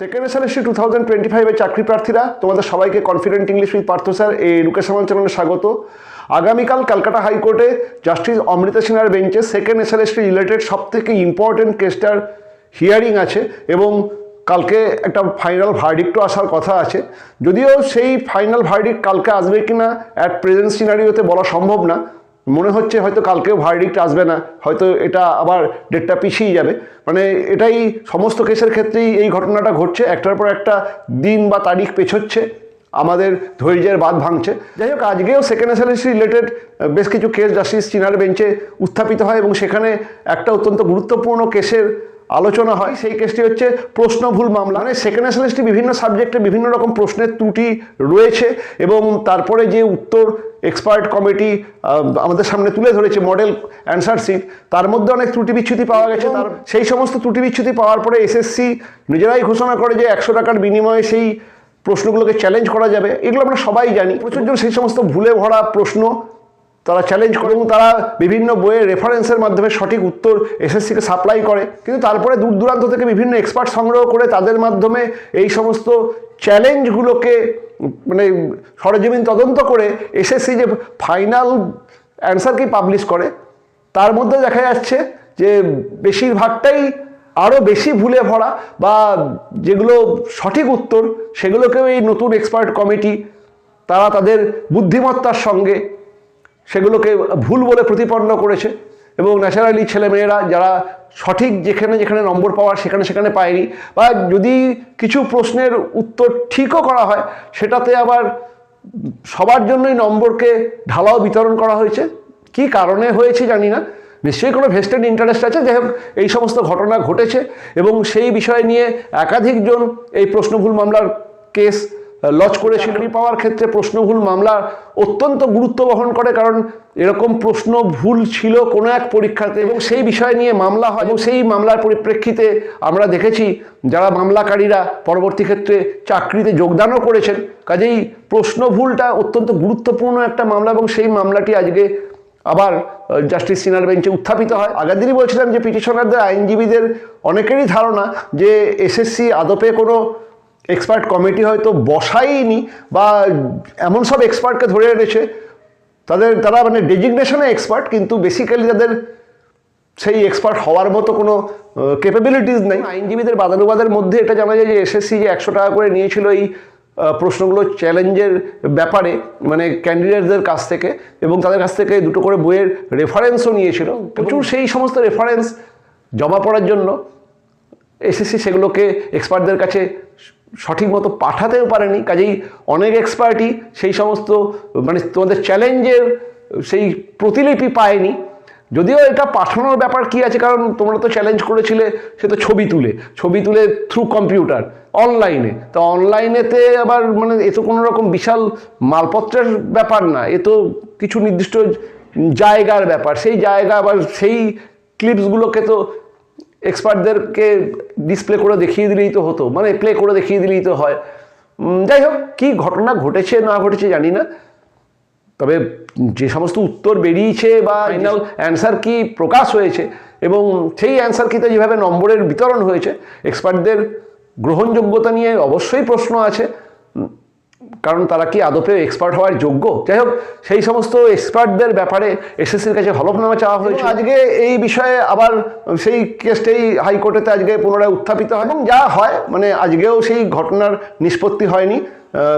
Second SLSC two thousand twenty ফাইভের চাকরি প্রার্থীরা, তোমাদের সবাইকে confident English with Partha sir এই এডুকেশনাল চ্যানেলে স্বাগত। আগামীকাল ক্যালকাটা হাইকোর্টে জাস্টিস অমৃতা সিনহার বেঞ্চে সেকেন্ড এসএলএসটি রিলেটেড সব থেকে ইম্পর্টেন্ট কেসটার হিয়ারিং আছে এবং কালকে একটা ফাইনাল ভার্ডিক্টও আসার কথা আছে। যদিও সেই ফাইনাল ভার্ডিক্ট কালকে আসবে কিনা অ্যাট প্রেজেন্ট সিনারিওতে বলা সম্ভব না মনে হচ্ছে হয়তো কালকেও ভার্ডিক্ট আসবে না, হয়তো এটা আবার ডেটটা পিছিয়ে যাবে। মানে এটাই সমস্ত কেসের ক্ষেত্রেই এই ঘটনাটা ঘটছে, একটার পর একটা দিন বা তারিখ পেছোচ্ছে, আমাদের ধৈর্যের বাদ ভাঙছে। যাই হোক, আজকেও সেকেন্ড এসএলএসি রিলেটেড বেশ কিছু কেস জাস্টিস চিনার বেঞ্চে উত্থাপিত হয় এবং সেখানে একটা অত্যন্ত গুরুত্বপূর্ণ কেসের আলোচনা হয়। সেই কেসটি হচ্ছে প্রশ্ন ভুল মামলা। মানে সেকেন্ড এসএলএসটি বিভিন্ন সাবজেক্টে বিভিন্ন রকম প্রশ্নের ত্রুটি রয়েছে এবং তারপরে যে উত্তর এক্সপার্ট কমিটি আমাদের সামনে তুলে ধরেছে মডেল অ্যান্সার সিট তার মধ্যে অনেক ত্রুটি বিচ্ছুতি পাওয়া গেছে। তার সেই সমস্ত ত্রুটি বিচ্ছুতি পাওয়ার পরে এসএসসি নিজেরাই ঘোষণা করে যে একশো টাকার বিনিময়ে সেই প্রশ্নগুলোকে চ্যালেঞ্জ করা যাবে। এগুলো আমরা সবাই জানি। প্রচুরজন সেই সমস্ত ভুলে ভরা প্রশ্ন তারা চ্যালেঞ্জ করে এবং তারা বিভিন্ন বইয়ের রেফারেন্সের মাধ্যমে সঠিক উত্তর এসএসসিকে সাপ্লাই করে। কিন্তু তারপরে দূর দূরান্ত থেকে বিভিন্ন এক্সপার্ট সংগ্রহ করে তাদের মাধ্যমে এই সমস্ত চ্যালেঞ্জগুলোকে মানে সরজমিন তদন্ত করে এসএসসি যে ফাইনাল অ্যান্সারকে পাবলিশ করে, তার মধ্যে দেখা যাচ্ছে যে বেশিরভাগটাই আরও বেশি ভুলে ভরা বা যেগুলো সঠিক উত্তর, সেগুলোকেও এই নতুন এক্সপার্ট কমিটি তারা তাদের বুদ্ধিমত্তার সঙ্গে সেগুলোকে ভুল বলে প্রতিপন্ন করেছে এবং ন্যাচারালি ছেলেমেয়েরা যারা সঠিক যেখানে যেখানে নম্বর পাওয়ার সেখানে সেখানে পায়নি বা যদি কিছু প্রশ্নের উত্তর ঠিকও করা হয়, সেটাতে আবার সবার জন্যই নম্বরকে ঢালাও বিতরণ করা হয়েছে। কি কারণে হয়েছে জানি না। নিশ্চয়ই কোনো ভেস্টেড ইন্টারেস্ট আছে? যাই এই সমস্ত ঘটনা ঘটেছে এবং সেই বিষয় নিয়ে একাধিকজন এই প্রশ্নভুল মামলার কেস লজ করেছিল পাওয়ার ক্ষেত্রে প্রশ্নভুল মামলা অত্যন্ত গুরুত্ব বহন করে, কারণ এরকম প্রশ্ন ভুল ছিল কোনো এক পরীক্ষাতে এবং সেই বিষয় নিয়ে মামলা হয় এবং সেই মামলার পরিপ্রেক্ষিতে আমরা দেখেছি যারা মামলাকারীরা পরবর্তী ক্ষেত্রে চাকরিতে যোগদানও করেছেন, কাজেই প্রশ্ন ভুলটা অত্যন্ত গুরুত্বপূর্ণ একটা মামলা এবং সেই মামলাটি আজকে আবার জাস্টিস সিনার বেঞ্চে উত্থাপিত হয়। আগের দিনই বলছিলাম যে পিটিশনারদের আইনজীবীদের অনেকেরই ধারণা যে এসএসসি আদপে কোনো এক্সপার্ট কমিটি হয়তো বসাইনি বা এমন সব এক্সপার্টকে ধরে এনেছে। তাদের তারা মানে ডেজিগনেশনে এক্সপার্ট কিন্তু বেসিক্যালি তাদের সেই এক্সপার্ট হওয়ার মতো কোনো ক্যাপাবিলিটিস নেই। আইনজীবীদের বাদানুবাদের মধ্যে এটা জানা যায় যে এসএসসি যে একশো টাকা করে নিয়েছিল এই প্রশ্নগুলো চ্যালেঞ্জের ব্যাপারে মানে ক্যান্ডিডেটদের কাছ থেকে এবং তাদের কাছ থেকে দুটো করে বইয়ের রেফারেন্সও নিয়েছিল। প্রচুর সেই সমস্ত রেফারেন্স জমা পড়ার জন্য এসএসসি সেগুলোকে এক্সপার্টদের কাছে সঠিক মতো পাঠাতেও পারেনি। কাজেই অনেক এক্সপার্টই সেই সমস্ত মানে তোমাদের চ্যালেঞ্জের সেই প্রতিলিপি পায়নি। যদিও এটা পাঠানোর ব্যাপার কি আছে, কারণ তোমরা তো চ্যালেঞ্জ করেছিলে, সে তো ছবি তুলে ছবি তুলে থ্রু কম্পিউটার অনলাইনে তো অনলাইনেতে আবার মানে এ তো কোনো রকম বিশাল মালপত্রের ব্যাপার না, এ তো কিছু নির্দিষ্ট জায়গার ব্যাপার। সেই জায়গা আবার সেই ক্লিপসগুলোকে তো এক্সপার্টদেরকে ডিসপ্লে করে দেখিয়ে দিলেই তো হতো মানে প্লে করে দেখিয়ে দিলেই তো হয়। যাই হোক কী ঘটনা ঘটেছে না ঘটেছে জানি না। তবে যে সমস্ত উত্তর বেরিয়েছে বা ফাইনাল অ্যান্সার কি প্রকাশ হয়েছে এবং সেই অ্যান্সার কিতে যেভাবে নম্বরের বিতরণ হয়েছে এক্সপার্টদের গ্রহণযোগ্যতা নিয়ে অবশ্যই প্রশ্ন আছে। কারণ তারা কি আদপে এক্সপার্ট হওয়ার যোগ্য? যাই হোক সেই সমস্ত এক্সপার্টদের ব্যাপারে এসএসসির কাছে হলফনামা চাওয়া হয়েছে আজকে এই বিষয়ে আবার সেই কেসটাই হাইকোর্টেতে আজকে পুনরায় উত্থাপিত হয় এবং যা হয় মানে আজকেও সেই ঘটনার নিষ্পত্তি হয়নি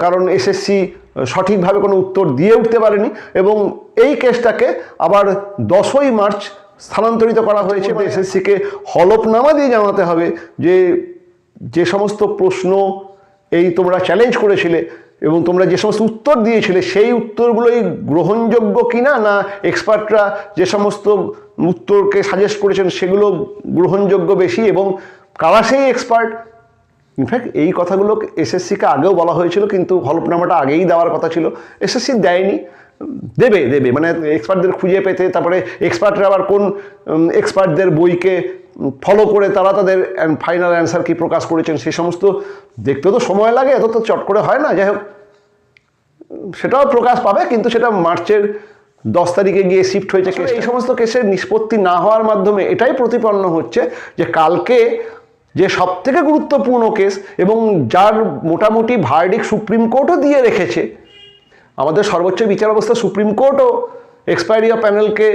কারণ এসএসসি সঠিকভাবে কোনো উত্তর দিয়ে উঠতে পারেনি এবং এই কেসটাকে আবার দশই মার্চ স্থানান্তরিত করা হয়েছে। এসএসসিকে হলফনামা দিয়ে জানাতে হবে যে যে সমস্ত প্রশ্ন এই তোমরা চ্যালেঞ্জ করেছিলে এবং তোমরা যে সমস্ত উত্তর দিয়েছিলে, সেই উত্তরগুলোই গ্রহণযোগ্য কিনা না এক্সপার্টরা যে সমস্ত উত্তরকে সাজেস্ট করেছেন সেগুলো গ্রহণযোগ্য বেশি এবং কারা সেই এক্সপার্ট ইনফ্যাক্ট এই কথাগুলো এসএসসিকে আগেও বলা হয়েছিল, কিন্তু হলফনামাটা আগেই দেওয়ার কথা ছিল। এসএসসি দেয়নি। দেবে দেবে। মানে এক্সপার্টদের খুঁজে পেতে তারপরে এক্সপার্টরা আবার কোন এক্সপার্টদের বইকে ফলো করে তারা তাদের ফাইনাল অ্যান্সার কি প্রকাশ করেছেন সেই সমস্ত দেখতে তো সময় লাগে এত তো চট করে হয় না। যাই হোক সেটাও প্রকাশ পাবে কিন্তু সেটা মার্চের দশ তারিখে গিয়ে শিফট হয়েছে কেস এই সমস্ত কেসের নিষ্পত্তি না হওয়ার মাধ্যমে এটাই প্রতিপন্ন হচ্ছে যে কালকে যে সব থেকে গুরুত্বপূর্ণ কেস এবং যার মোটামুটি ভার্ডিক সুপ্রিম কোর্টও দিয়ে রেখেছে আমাদের সর্বোচ্চ বিচার ব্যবস্থা সুপ্রিম কোর্টও এক্সপায়ারি অফ প্যানেলকে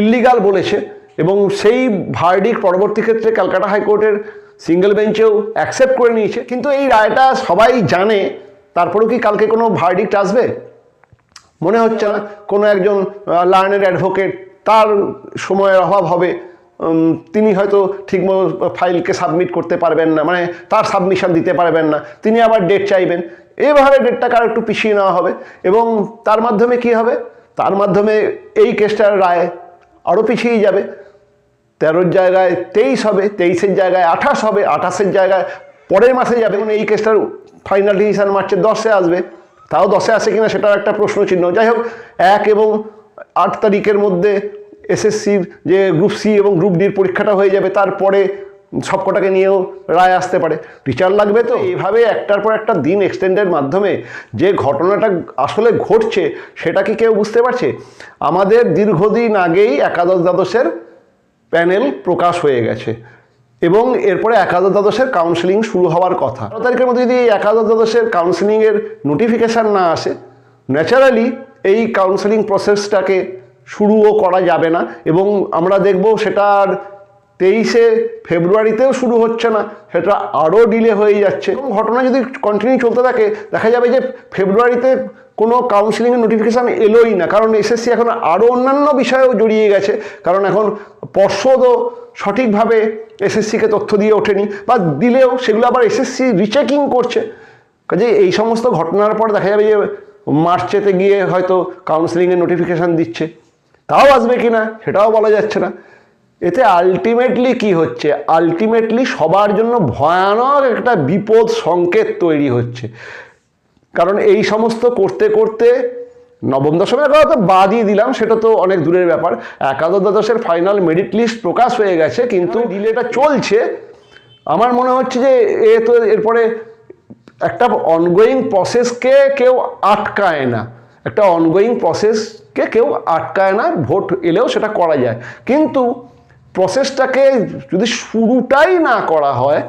ইল্লিগাল বলেছে এবং সেই ভার্ডিক পরবর্তী ক্ষেত্রে ক্যালকাটা হাইকোর্টের সিঙ্গেল বেঞ্চেও অ্যাকসেপ্ট করে নিয়েছে। কিন্তু এই রায়টা সবাই জানে, তারপরেও কি কালকে কোনো ভার্ডিক্ট আসবে? মনে হচ্ছে না কোনো একজন লার্নের অ্যাডভোকেট তার সময়ের অভাব হবে। তিনি হয়তো ঠিকমতো ফাইলকে সাবমিট করতে পারবেন না মানে তার সাবমিশন দিতে পারবেন না, তিনি আবার ডেট চাইবেন। এভাবে ডেটটাকে আর একটু পিছিয়ে নেওয়া হবে এবং তার মাধ্যমে কি হবে? তার মাধ্যমে এই কেসটার রায় আরও পিছিয়ে যাবে। তেরোর জায়গায় তেইশ হবে, তেইশের জায়গায় আঠাশ হবে, আঠাশের জায়গায় পরের মাসে যাবে এবং এই কেসটার ফাইনাল ডিসিশন মার্চের দশে আসবে। তাও দশে আসে কিনা সেটার একটা প্রশ্ন চিহ্ন যাই হোক, এক এবং আট তারিখের মধ্যে এসএসসির যে গ্রুপ সি এবং গ্রুপ ডির পরীক্ষাটা হয়ে যাবে, তারপরে সবকটাকে নিয়েও রায় আসতে পারে। টিচার লাগবে তো? এইভাবে একটার পর একটা দিন এক্সটেন্ডের মাধ্যমে যে ঘটনাটা আসলে ঘটছে, সেটা কি কেউ বুঝতে পারছে? আমাদের দীর্ঘদিন আগেই একাদশ দ্বাদশের প্যানেল প্রকাশ হয়ে গেছে এবং এরপরে একাদশ দ্বাদশের কাউন্সেলিং শুরু হওয়ার কথা। তেরো তারিখের মধ্যে যদি একাদশ দ্বাদশের কাউন্সেলিংয়ের নোটিফিকেশান না আসে ন্যাচারালি এই কাউন্সেলিং প্রসেসটাকে শুরুও করা যাবে না এবং আমরা দেখব সেটার তেইশে ফেব্রুয়ারিতেও শুরু হচ্ছে না, সেটা আরও ডিলে হয়ে যাচ্ছে। এবং ঘটনা যদি কন্টিনিউ চলতে থাকে, দেখা যাবে যে ফেব্রুয়ারিতে কোনো কাউন্সিলিংয়ের নোটিফিকেশান এলোই না, কারণ এসএসসি এখন আরও অন্যান্য বিষয়েও জড়িয়ে গেছে, কারণ এখন পর্ষদও সঠিকভাবে এসএসসিকে তথ্য দিয়ে ওঠেনি, বা দিলেও সেগুলো আবার এসএসসি রিচেকিং করছে। কাজে এই সমস্ত ঘটনার পর দেখা যাবে যে মার্চেতে গিয়ে হয়তো কাউন্সিলিংয়ের নোটিফিকেশান দিচ্ছে। তাও আসবে কি না সেটাও বলা যাচ্ছে না। এতে আলটিমেটলি কি হচ্ছে? আলটিমেটলি সবার জন্য ভয়ানক একটা বিপদ সংকেত তৈরি হচ্ছে। কারণ এই সমস্ত করতে করতে নবম দশমের কথা তো বাদই দিলাম সেটা তো অনেক দূরের ব্যাপার। একাদশ দ্বাদশের ফাইনাল মেরিট লিস্ট প্রকাশ হয়ে গেছে কিন্তু ডিলেটা চলছে। আমার মনে হচ্ছে যে এ তো এরপরে একটা অনগোয়িং প্রসেসকে কেউ আটকায় না। একটা অনগোয়িং প্রসেসকে কেউ আটকায় না, ভোট এলেও সেটা করা যায়। কিন্তু প্রসেসটাকে যদি শুরুটাই না করা হয়,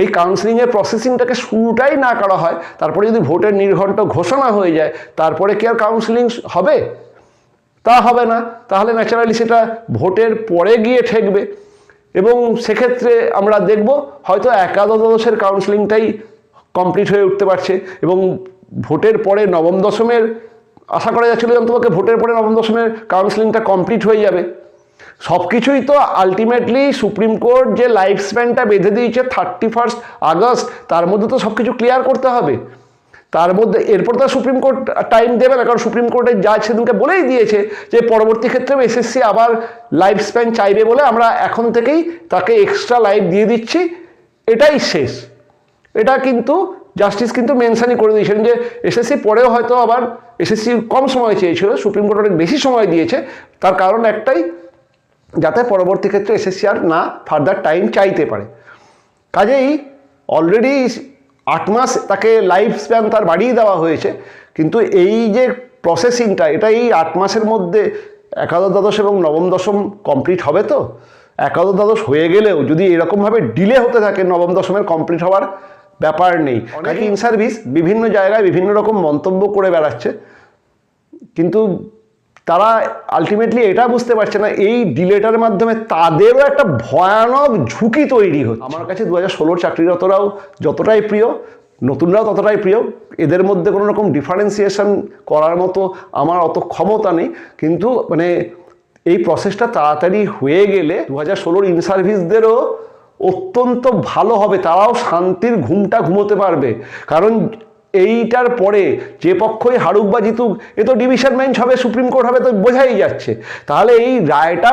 এই কাউন্সিলিংয়ের প্রসেসিংটাকে শুরুটাই না করা হয়, তারপরে যদি ভোটের নির্ঘণ্ট ঘোষণা হয়ে যায়, তারপরে কি আর কাউন্সিলিং হবে? তা হবে না। তাহলে ন্যাচারালি সেটা ভোটের পরে গিয়ে ঠেকবে। এবং সেক্ষেত্রে আমরা দেখব, হয়তো একাদশ দ্বাদশের কাউন্সিলিংটাই কমপ্লিট হয়ে উঠতে পারছে। এবং ভোটের পরে নবম দশমের আশা করা যাচ্ছিল যে অন্তপক্ষে ভোটের পরে নবম দশমের কাউন্সিলিংটা কমপ্লিট হয়ে যাবে। সব কিছুই তো আলটিমেটলি সুপ্রিম কোর্ট যে লাইফ স্প্যানটা বেঁধে দিয়েছে থার্টি ফার্স্ট আগস্ট, তার মধ্যে তো সব কিছু ক্লিয়ার করতে হবে। তার মধ্যে এরপর তো সুপ্রিম কোর্ট টাইম দেবে না, কারণ সুপ্রিম কোর্টের জাজ সেদিনকে বলেই দিয়েছে যে পরবর্তী ক্ষেত্রে এসএসসি আবার লাইফ স্প্যান চাইবে বলে আমরা এখন থেকেই তাকে এক্সট্রা লাইফ দিয়ে দিচ্ছি। এটাই শেষ। এটা কিন্তু জাস্টিস কিন্তু মেনশানই করে দিয়েছেন যে এসএসসি পরেও হয়তো আবার এসএসসি কম সময় চেয়েছিল, সুপ্রিম কোর্ট অনেক বেশি সময় দিয়েছে, তার কারণ একটাই, যাতে পরবর্তী ক্ষেত্রে এসএসসি আর না ফার্দার টাইম চাইতে পারে। কাজেই অলরেডি আট মাস তাকে লাইফ স্প্যান তার বাড়িয়ে দেওয়া হয়েছে, কিন্তু এই যে প্রসেসিংটা এটা এই আট মাসের মধ্যে একাদশ দ্বাদশ এবং নবম দশম কমপ্লিট হবে তো? একাদশ দ্বাদশ হয়ে গেলেও যদি এরকমভাবে ডিলে হতে থাকে, নবম দশমের কমপ্লিট হওয়ার ব্যাপার নেই। অনেক ইন সার্ভিস বিভিন্ন জায়গায় বিভিন্ন রকম মন্তব্য করে বেড়াচ্ছে। কিন্তু তারা আলটিমেটলি এটা বুঝতে পারছে না এই ডিলেটার মাধ্যমে তাদেরও একটা ভয়ানক ঝুঁকি তৈরি হচ্ছে। আমার কাছে দু হাজার ষোলোর চাকরিরতরাও যতটাই প্রিয় নতুনরাও ততটাই প্রিয় এদের মধ্যে কোনো রকম ডিফারেন্সিয়েশন করার মতো আমার অত ক্ষমতা নেই। কিন্তু মানে এই প্রসেসটা তাড়াতাড়ি হয়ে গেলে দু হাজার ষোলোর ইন সার্ভিসদেরও অত্যন্ত ভালো হবে, তারাও শান্তির ঘুমটা ঘুমোতে পারবে। কারণ এইটার পরে যে পক্ষই হারুক বা জিতুক, এ তো ডিভিশন বেঞ্চ হবে, সুপ্রিম কোর্ট হবে, তো বোঝাই যাচ্ছে। তাহলে এই রায়টা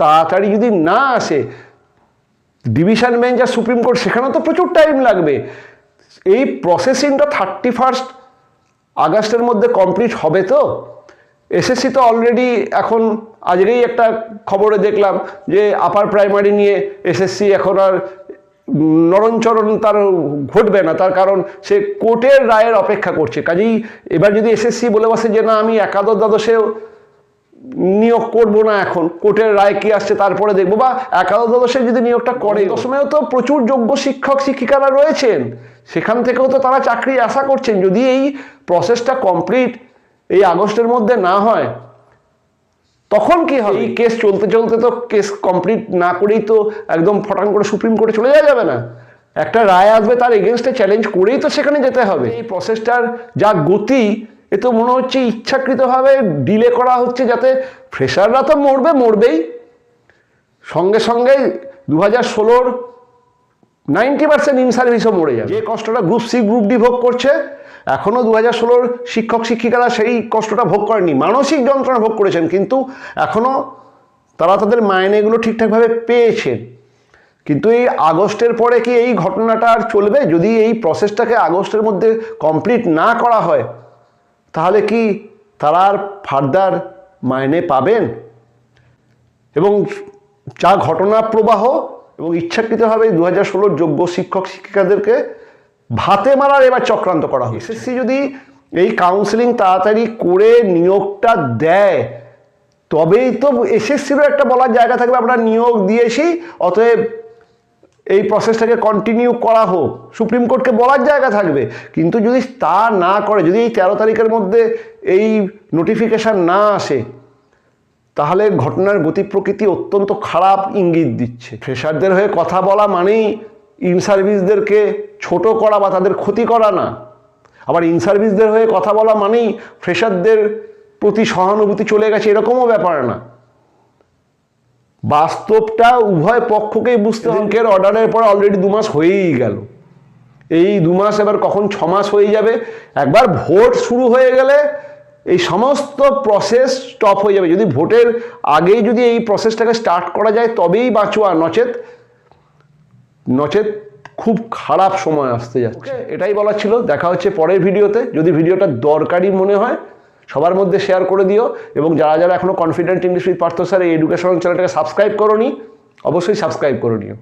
তাড়াতাড়ি যদি না আসে ডিভিশন বেঞ্চ আর সুপ্রিম কোর্ট, সেখানেও তো প্রচুর টাইম লাগবে। এই প্রসেসিংটা থার্টি ফার্স্ট আগস্টের মধ্যে কমপ্লিট হবে তো? এসএসসি তো অলরেডি এখন আজকেই একটা খবরে দেখলাম যে আপার প্রাইমারি নিয়ে এসএসসি এখন আর নরণচরণ তার ঘটবে না তার কারণ সে কোর্টের রায়ের অপেক্ষা করছে। কাজেই এবার যদি এসএসসি বলে বসে যে না আমি একাদশ দ্বাদশেও নিয়োগ করব না এখন কোর্টের রায় কি আসছে তারপরে দেখব বা একাদশে যদি নিয়োগটা করে। দশমেও তো প্রচুর যোগ্য শিক্ষক শিক্ষিকারা রয়েছেন। সেখান থেকেও তো তারা চাকরি আশা করছেন। যদি এই প্রসেসটা কমপ্লিট এই আগস্টের মধ্যে না হয় তখন কি হবে? এই কেস চলতে চলতে তো কেস কমপ্লিট না করেই তো একদম ফটান করে সুপ্রিম কোর্টে চলে যাওয়া যাবে না। একটা রায় আসবে তার এগেনস্টে চ্যালেঞ্জ করেই তো সেখানে যেতে হবে। এই প্রসেসটার যা গতি, এ তো মনে হচ্ছে ইচ্ছাকৃতভাবে ডিলে করা হচ্ছে যাতে ফ্রেশাররা তো মরবে, মরবেই। সঙ্গে সঙ্গে দু হাজার ষোলোর নাইনটি পার্সেন্ট ইন সার্ভিসও মরে যাবে। যে কষ্টটা গ্রুপ সি গ্রুপ ডি ভোগ করছে এখনও দু হাজার ষোলোর শিক্ষক, শিক্ষিকারা সেই কষ্টটা ভোগ করেনি। মানসিক যন্ত্রণা ভোগ করেছেন, কিন্তু এখনও তারা তাদের মাইনেগুলো ঠিকঠাকভাবে পেয়েছেন কিন্তু এই আগস্টের পরে কি এই ঘটনাটা আর চলবে? যদি এই প্রসেসটাকে আগস্টের মধ্যে কমপ্লিট না করা হয়, তাহলে কি তারা আর ফার্দার মাইনে পাবেন? এবং যা ঘটনা প্রবাহ এবং ইচ্ছাকৃতভাবে দু হাজার ষোলোর যোগ্য শিক্ষক শিক্ষিকাদেরকে ভাতে মারার এবার চক্রান্ত করা হয় এসএসসি যদি এই কাউন্সিলিং তাড়াতাড়ি করে নিয়োগটা দেয় তবেই তো এসএসসিরও একটা বলার জায়গা থাকবে আমরা নিয়োগ দিয়েছি অতএব এই প্রসেসটাকে কন্টিনিউ করা হোক। সুপ্রিম কোর্টকে বলার জায়গা থাকবে কিন্তু যদি তা না করে যদি এই তেরো তারিখের মধ্যে এই নোটিফিকেশান না আসে তাহলে ঘটনার গতি প্রকৃতি অত্যন্ত খারাপ ইঙ্গিত দিচ্ছে। ফ্রেশারদের হয়ে কথা বলা মানেই ইন সার্ভিসদেরকে ছোট করা বা তাদের ক্ষতি করা না। আবার ইন সার্ভিসদের হয়ে কথা বলা মানেই ফ্রেশারদের প্রতি সহানুভূতি চলে গেছে, এরকমও ব্যাপার না। বাস্তবটা উভয় পক্ষকেই বুঝতে অঙ্কের অর্ডারের পর অলরেডি দু মাস হয়েই গেল। এই দু মাস এবার কখন ছমাস হয়ে যাবে? একবার ভোট শুরু হয়ে গেলে এই সমস্ত প্রসেস স্টপ হয়ে যাবে। যদি ভোটের আগেই যদি এই প্রসেসটাকে স্টার্ট করা যায় তবেই বাঁচোয়া। নচেত নচেত খুব খারাপ সময় আসতে যাচ্ছে। এটাই বলার ছিল। দেখা হচ্ছে পরের ভিডিওতে। যদি ভিডিওটা দরকারি মনে হয় সবার মধ্যে শেয়ার করে দিও। এবং যারা যারা এখনও confident English with Partha sir এই এডুকেশনাল চ্যানেলটাকে সাবস্ক্রাইব করো অবশ্যই সাবস্ক্রাইব করে নিও।